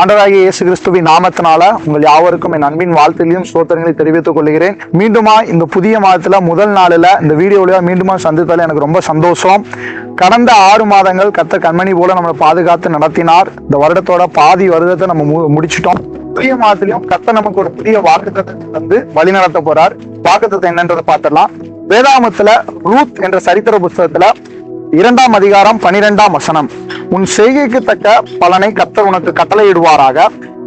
ஆண்டவராகிய இயேசு கிறிஸ்துவின் நாமத்தினால உங்கள் யாவருக்கும் என் அன்பின் வாழ்த்திலையும் ஸ்தோத்திரங்களை தெரிவித்துக் கொள்கிறேன். மீண்டுமா இந்த புதிய மாதத்துல முதல் நாளில் இந்த வீடியோல மீண்டுமா சந்தித்தால எனக்கு ரொம்ப சந்தோஷம். கடந்த ஆறு மாதங்கள் கத்த கண்மணி போல நம்மளை பாதுகாத்து நடத்தினார். இந்த வருடத்தோட பாதி வருடத்தை நம்ம முடிச்சிட்டோம். புதிய மாதத்திலையும் கத்த நமக்கு ஒரு புதிய வாக்குத்தத்தை வந்து வழி நடத்த போறார். வாக்குத்தத்தை என்னன்றதை பார்த்துடலாம். வேதாமத்துல ரூத் என்ற சரித்திர புஸ்தகத்துல இரண்டாம் அதிகாரம் பனிரெண்டாம் வசனம். உன் செய்கைக்கு தக்க பலனை கத்தர் உனக்கு கட்டளையிடுவாராக.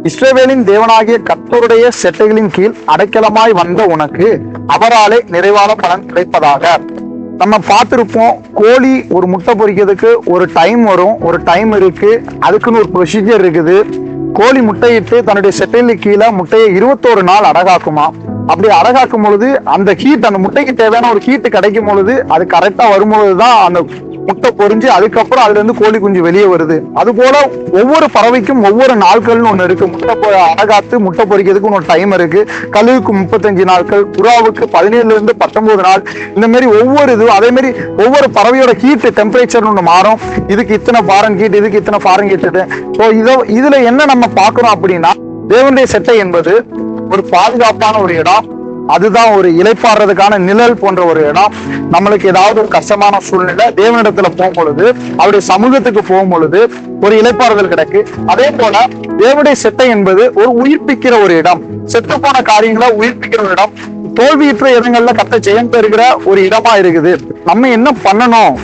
இஸ்ரேவேலின் தேவனாகிய கத்தருடைய செட்டைகளின் கீழ் அடைக்கலமாய் வந்த உனக்கு அவராலே நிறைவான பலன் கிடைப்பதாக. நம்ம பார்த்துருப்போம் கோழி ஒரு முட்டை பொரிக்கிறதுக்கு ஒரு டைம் வரும் ஒரு டைம் இருக்கு அதுக்குன்னு ஒரு ப்ரொசீஜர் இருக்குது. கோழி முட்டையிட்டு தன்னுடைய செட்டையில கீழே முட்டையை இருபத்தோரு நாள் அடகாக்குமா? அப்படி அடகாக்கும் பொழுது அந்த ஹீட் அந்த முட்டைக்கு தேவையான ஒரு ஹீட் கிடைக்கும் பொழுது அது கரெக்டாக வரும்பொழுது தான் அந்த முட்டை பொறிஞ்சு அதுக்கப்புறம் அதுல இருந்து கோழி குஞ்சு வெளியே வருது. அது போல ஒவ்வொரு பறவைக்கும் ஒவ்வொரு நாட்கள்னு ஒண்ணு இருக்கு. முட்டை அழகாத்து அடகாத்து முட்டை பொறிக்கிறதுக்கு ஒரு டைம் இருக்கு. கழுவுக்கு முப்பத்தஞ்சு நாட்கள் புறாவுக்கு பதினேழுல இருந்து பத்தொன்பது நாள். இந்த மாதிரி ஒவ்வொரு இது அதே மாதிரி ஒவ்வொரு பறவையோட ஹீட் டெம்பரேச்சர் ஒன்று மாறும். இதுக்கு இத்தனை ஃபாரன் ஹீட் இதுக்கு இத்தனை ஃபாரன் ஹீட் ஸோ இதை இதுல என்ன நம்ம பார்க்கறோம் அப்படின்னா தேவனுடைய செட்டை என்பது ஒரு பாதுகாப்பான ஒரு இடம். அதுதான் ஒரு இலைப்பாடுறதுக்கான நிழல் போன்ற ஒரு இடம். நம்மளுக்கு ஏதாவது ஒரு கஷ்டமான சூழ்நிலை தேவனிடத்துல போகும் பொழுது அவருடைய சமூகத்துக்கு போகும் பொழுது ஒரு இலைப்பாறுதல் கிடைக்கு. அதே போல தேவனுடைய செட்டை என்பது ஒரு உயிர்ப்பிக்கிற ஒரு இடம். செத்து போன காரியங்களை உயிர்ப்பிக்கிற ஒரு இடம். தோல்வியுற்ற இடங்கள்ல கத்த ஜெயம் பெறுகிற ஒரு இடமா இருக்குது. நம்ம என்ன பண்ணணும்?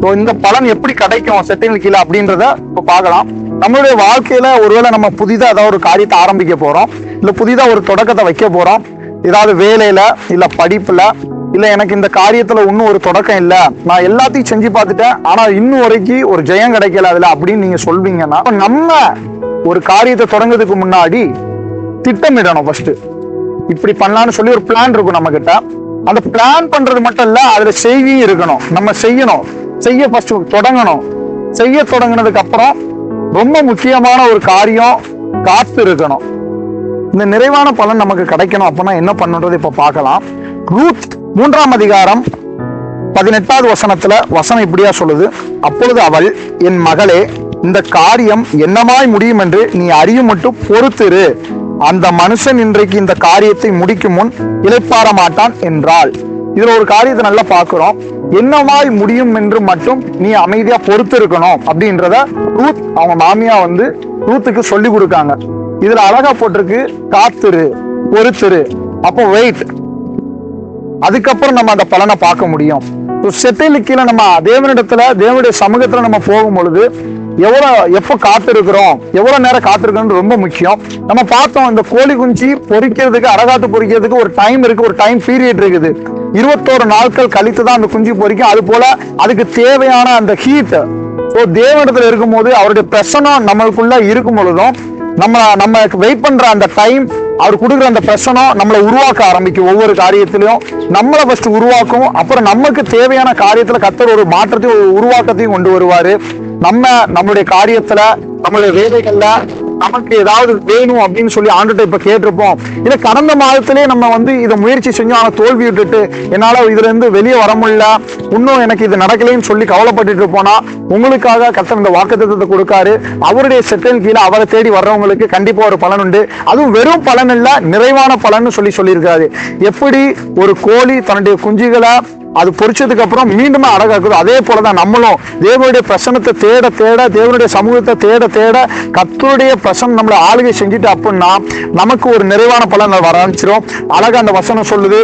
ஸோ இந்த பலன் எப்படி கிடைக்கும்? செட்டின் கீழே அப்படின்றத இப்போ பார்க்கலாம். நம்மளுடைய வாழ்க்கையில ஒருவேளை நம்ம புதிதாக ஏதாவது ஒரு காரியத்தை ஆரம்பிக்க போறோம். இல்லை புதிதாக ஒரு தொடக்கத்தை வைக்க போறோம். ஏதாவது வேலையில இல்ல படிப்புல இல்ல எனக்கு இந்த காரியத்துல இன்னும் ஒரு தொடக்கம் இல்ல. நான் எல்லாத்தையும் செஞ்சு பார்த்துட்டேன். ஆனா இன்னும் வரைக்கும் ஒரு ஜெயம் கிடைக்கல அதுல அப்படின்னு நீங்க சொல்வீங்கன்னா நம்ம ஒரு காரியத்தை தொடங்குறதுக்கு முன்னாடி திட்டமிடணும் ஃபர்ஸ்ட் இப்படி பண்ணலாம்னு சொல்லி ஒரு பிளான் இருக்கும் நம்ம கிட்ட அந்த பிளான் பண்றது மட்டும் இல்ல அதுல செய்தியும் இருக்கணும். நம்ம செய்யணும். செய்ய ஃபர்ஸ்ட் தொடங்கணும். செய்ய தொடங்கினதுக்கு அப்புறம் ரொம்ப முக்கியமான ஒரு காரியம் காத்து இருக்கணும். இந்த நிறைவான பலன் நமக்கு கிடைக்கணும் அப்படின்னா என்ன பண்ணுன்றது இப்ப பார்க்கலாம். ரூத் மூன்றாம் அதிகாரம் பதினெட்டாவது வசனத்துல வசனம் இப்படியா சொல்லுது. அப்பொழுது அவள் என் மகளே இந்த காரியம் என்னமாய் முடியும் என்று நீ அறியும் மட்டும் பொறுத்திரு. அந்த மனுஷன் இன்றைக்கு இந்த காரியத்தை முடிக்கும் முன் இழைப்பாற மாட்டான் என்றாள். இதுல ஒரு காரியத்தை நல்லா பாக்குறோம் என்னமாய் முடியும் என்று மட்டும் நீ அமைதியா பொறுத்து இருக்கணும் அப்படின்றத ரூத் அவங்க மாமியா வந்து ரூத்துக்கு சொல்லி கொடுக்காங்க. இதுல அழகா போட்டிருக்கு. காத்துரு பொறுத்துரு. அப்போ வெயிட் அதுக்கப்புறம் நம்ம அந்த பலனை பார்க்க முடியும். செட்டில் கீழே நம்ம தேவனிடத்துல தேவனுடைய சமூகத்துல நம்ம போகும் பொழுது எவ்வளவு எப்போ காத்திருக்கிறோம் எவ்வளவு நேரம் காத்திருக்கிறோம் ரொம்ப முக்கியம். நம்ம பார்த்தோம் இந்த கோழி குஞ்சு பொறிக்கிறதுக்கு அடகாத்து பொறிக்கிறதுக்கு ஒரு டைம் இருக்கு ஒரு டைம் பீரியட் இருக்குது. இருபத்தோரு நாட்கள் கழித்து தான் அந்த குஞ்சு பொரிக்கும் அது போல அதுக்கு தேவையான அந்த ஹீட் ஸோ தேவனிடத்துல இருக்கும்போது அவருடைய பிரசனம் நம்மளுக்குள்ள இருக்கும் பொழுதும் நம்ம நம்ம வெயிட் பண்ற அந்த டைம் அவர் கொடுக்குற அந்த பிரசனம் நம்மளை உருவாக்க ஆரம்பிக்கும் ஒவ்வொரு காரியத்திலையும். நம்மளை ஃபர்ஸ்ட் உருவாக்கும் அப்புறம் நமக்கு தேவையான காரியத்துல கத்தர் ஒரு மாற்றத்தையும் ஒரு உருவாக்கத்தையும் கொண்டு வருவாரு. நம்ம நம்மளுடைய காரியத்துல நம்மளுடைய வேலைகள்ல நமக்கு ஏதாவது வேணும் அப்படின்னு சொல்லி ஆண்டுகிட்ட இப்போ கேட்டிருப்போம். இதை கடந்த மாதத்திலே நம்ம வந்து இதை முயற்சி செஞ்சோம் ஆனால் தோல்வி விட்டுட்டு என்னால் இதுலேருந்து வெளியே வர முடியல. இன்னும் எனக்கு இது நடக்கலைன்னு சொல்லி கவலைப்பட்டுட்டு போனால் உங்களுக்காக கத்தர் இந்த வாக்குத்தத்தத்தை கொடுக்காரு. அவருடைய செட்டில் கீழே அவரை தேடி வர்றவங்களுக்கு கண்டிப்பாக ஒரு பலன் உண்டு. அதுவும் வெறும் பலன் இல்லை நிறைவான பலன் சொல்லி சொல்லியிருக்காரு எப்படி ஒரு கோழி தன்னுடைய குஞ்சுகளை அது பொறிச்சதுக்கு அப்புறம் மீண்டும் அழகாக்குது அதே போலதான் நம்மளும் தேவனுடைய பிரசனத்தை தேட தேட தேவனுடைய சமூகத்தை தேட தேட கத்தருடைய பிரசனம் நம்மளை ஆளுகை செஞ்சுட்டு அப்படின்னா நமக்கு ஒரு நிறைவான பலன் வர ஆரம்பிச்சிடும் அழகாக அந்த வசனம் சொல்லுது.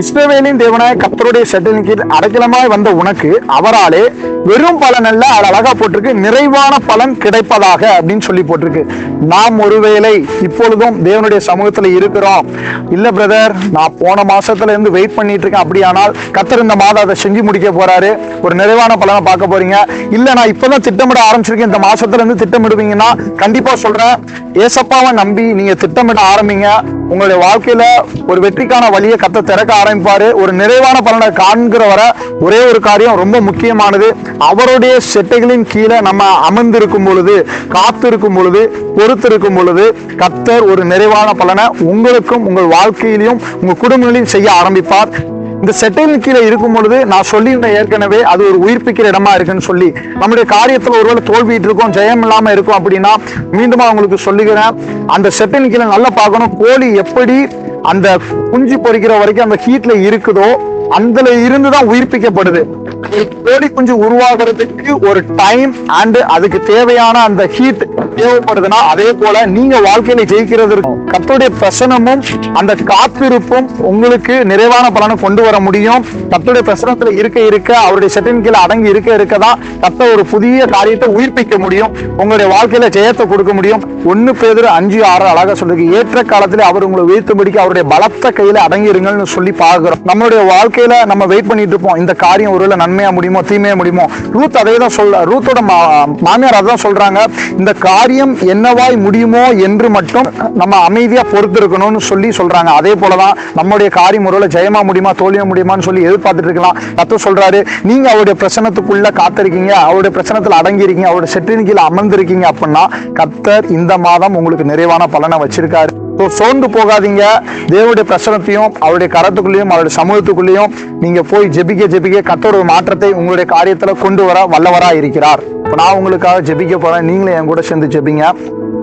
இஸ்ரவேலின் தேவனாய கத்தருடைய செட்டின் கீழ் அடைக்கலமாய் வந்த உனக்கு அவராலே வெறும் பலன் அல்ல அது அழகா போட்டிருக்கு. நிறைவான பலன் கிடைப்பதாக அப்படின்னு சொல்லி போட்டிருக்கு. நாம் ஒருவேளை இப்பொழுதும் தேவனுடைய சமூகத்துல இருக்கிறோம். இல்ல பிரதர் நான் போன மாசத்துல இருந்து வெயிட் பண்ணிட்டு இருக்கேன். அப்படியானால் கத்தர் இந்த மாதம் அதை செஞ்சு முடிக்க போறாரு. ஒரு நிறைவான பலனை பார்க்க போறீங்க. இல்ல நான் இப்பதான் திட்டமிட ஆரம்பிச்சிருக்கேன். இந்த மாசத்துல இருந்து திட்டமிடுவீங்கன்னா கண்டிப்பா சொல்றேன். ஏசப்பாவை நம்பி நீங்க திட்டமிட ஆரம்பிங்க. உங்களுடைய வாழ்க்கையில ஒரு வெற்றிக்கான வழியை கத்த திறக்க ஆரம்பிப்பாரு. ஒரு நிறைவான பலனை காண்கிற வர ஒரே ஒரு காரியம் ரொம்ப முக்கியமானது. அவருடைய செட்டைகளின் கீழே நம்ம அமர்ந்திருக்கும் பொழுது காத்திருக்கும் பொழுது பொறுத்திருக்கும் பொழுது கத்தர் ஒரு நிறைவான பலனை உங்களுக்கும் உங்கள் வாழ்க்கையிலையும் உங்க குடும்பங்களையும் செய்ய ஆரம்பிப்பார். இந்த செட்டையின் கீழே இருக்கும் பொழுது நான் சொல்லியிருந்தேன் ஏற்கனவே அது ஒரு உயிர்ப்பிக்கிற இடமா இருக்குன்னு சொல்லி நம்முடைய காரியத்துல ஒருவேளை தோல்விட்டு இருக்கும் ஜெயம் இல்லாம இருக்கும் அப்படின்னா மீண்டும் உங்களுக்கு சொல்லுகிறேன் அந்த செட்டையின் கீழே நல்லா பார்க்கணும் கோழி எப்படி அந்த குஞ்சு பொரிக்கிற வரைக்கும் அந்த ஹீட்ல இருக்குதோ அதுல இருந்து தான் உயிர்ப்பிக்கப்படுது. ஒரு கோழி குஞ்சு உருவாகிறதுக்கு ஒரு டைம் அண்ட் அதுக்கு தேவையான அந்த ஹீட் தேவைப்படுதுன்னா அதே போல நீங்க வாழ்க்கையில ஜெயிக்கிறதுக்கு கத்துடைய பிரசனமும் அந்த காத்திருப்பும் உங்களுக்கு நிறைவான பலனை கொண்டு வர முடியும். கத்துடைய பிரசனத்துல இருக்க இருக்க அவருடைய செட்டின் கீழே அடங்கி இருக்க இருக்க தான் கர்த்தர் ஒரு புதிய காரியத்தை உயிர்ப்பிக்க முடியும். உங்களுடைய வாழ்க்கையில ஜெயத்தை கொடுக்க முடியும். ஒன்னு பேர் அஞ்சு ஆறு அழகா சொல்லுது. ஏற்ற காலத்துல அவர் உங்களை வீழ்த்தும்படிக்கு அவருடைய பலத்த கையில அடங்கிருங்கள்னு சொல்லி பாக்குறோம் நம்மளுடைய வாழ்க்கையில நம்ம வெயிட் பண்ணிட்டு இருப்போம். இந்த காரியம் ஒருவேளை நன்மையா முடியுமோ தீமையா முடியுமோ? ரூத் அதே தான் சொல்ல ரூத்தோட மா- மாமியார் அதான் சொல்றாங்க. இந்த காரியம் என்னவாய் முடியுமோ என்று மட்டும் நம்ம அமைதியா பொறுத்து இருக்கணும்னு சொல்லி சொல்றாங்க. அதே போலதான் நம்முடைய காரியம் ஒருவேளை ஜெயமா முடியுமா தோல்வியா முடியுமான்னு சொல்லி எதிர்பார்த்துட்டு இருக்கலாம் கத்த சொல்றாரு. நீங்க அவருடைய பிரச்சனத்துக்குள்ள காத்திருக்கீங்க. அவருடைய பிரச்சனத்துல அடங்கி இருக்கீங்க அவருடைய செட்டின் கீழே அமர்ந்திருக்கீங்க அப்படின்னா கத்தர் இந்த மாதம் உங்களுக்கு நிறைவான பலனை வச்சிருக்காரு. ஸோ சோர்ந்து போகாதீங்க. தேவனுடைய பிரசனத்தையும் அவருடைய கரத்துக்குள்ளேயும் அவருடைய சமூகத்துக்குள்ளேயும் நீங்கள் போய் ஜெபிக்க ஜெபிக்க கத்தோட மாற்றத்தை உங்களுடைய காரியத்தில் கொண்டு வர வல்லவராக இருக்கிறார் இப்போ நான் உங்களுக்காக ஜெபிக்க போகிறேன் நீங்களும் என் கூட சேர்ந்து ஜெபிங்க.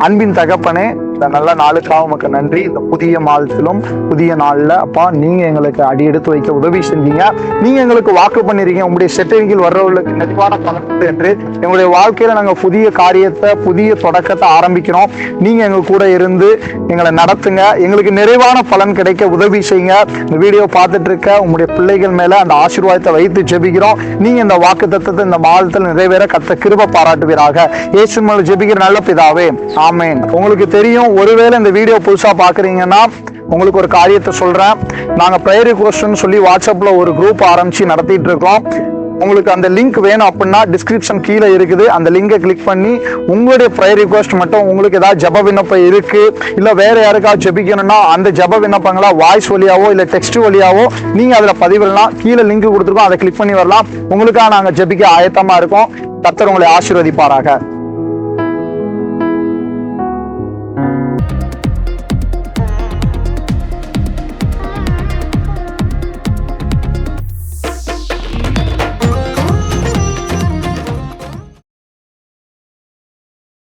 அன்பின் தகப்பனே இந்த நல்ல நாளுக்காக உமக்கு நன்றி. இந்த புதிய மாதத்திலும் புதிய நாளில் அப்பா நீங்க எங்களுக்கு அடி எடுத்து வைக்க உதவி செஞ்சீங்க. நீங்க எங்களுக்கு வாக்கு பண்ணிருக்கீங்க. உங்களுடைய செட்டரிங்கில் வர்றவர்களுக்கு நெட்வான பணத்து என்று. எங்களுடைய வாழ்க்கையில நாங்க புதிய காரியத்தை புதிய தொடக்கத்தை ஆரம்பிக்கிறோம். நீங்க எங்க கூட இருந்து எங்களை நடத்துங்க. எங்களுக்கு நிறைவான பலன் கிடைக்க உதவி செய்யுங்க. இந்த வீடியோ பார்த்துட்டு இருக்க உங்களுடைய பிள்ளைகள் மேல அந்த ஆசீர்வாதத்தை வைத்து ஜெபிக்கிறோம். நீங்க இந்த வாக்கு தத்துவத்தை இந்த மாதத்தில் நிறைவேற கத்த கிருப பாராட்டுவீராக. இயேசு ஜெபிக்கிற நல்ல பிதாவே. ஆமேன். உங்களுக்கு தெரியும் ஒருவேளை இந்த வீடியோ புதுசாக பார்க்குறீங்கன்னா உங்களுக்கு ஒரு காரியத்தை சொல்கிறேன் நாங்கள் ப்ரேயர் ரிக்வஸ்ட்னு சொல்லி வாட்ஸ்அப்பில் ஒரு குரூப் ஆரம்பித்து நடத்திட்டு இருக்கோம். உங்களுக்கு அந்த லிங்க் வேணும் அப்படின்னா டிஸ்கிரிப்ஷன் கீழே இருக்குது. அந்த லிங்கை கிளிக் பண்ணி உங்களுடைய ப்ரேயர் ரிக்வஸ்ட் மட்டும் உங்களுக்கு ஏதாவது ஜப விண்ணப்பம் இருக்கு இல்லை வேற யாருக்காவது ஜெபிக்கணும்னா அந்த ஜப விண்ணப்பங்களா வாய்ஸ் வழியாவோ இல்லை டெக்ஸ்ட் வழியாவோ நீங்கள் அதில் பதிவிடலாம். கீழே லிங்க் கொடுத்துருக்கோம் அதை கிளிக் பண்ணி வரலாம். உங்களுக்காக நாங்கள் ஜெபிக்க ஆயத்தமாக இருக்கோம். கத்தர் உங்களை ஆசீர்வதிப்பாராக.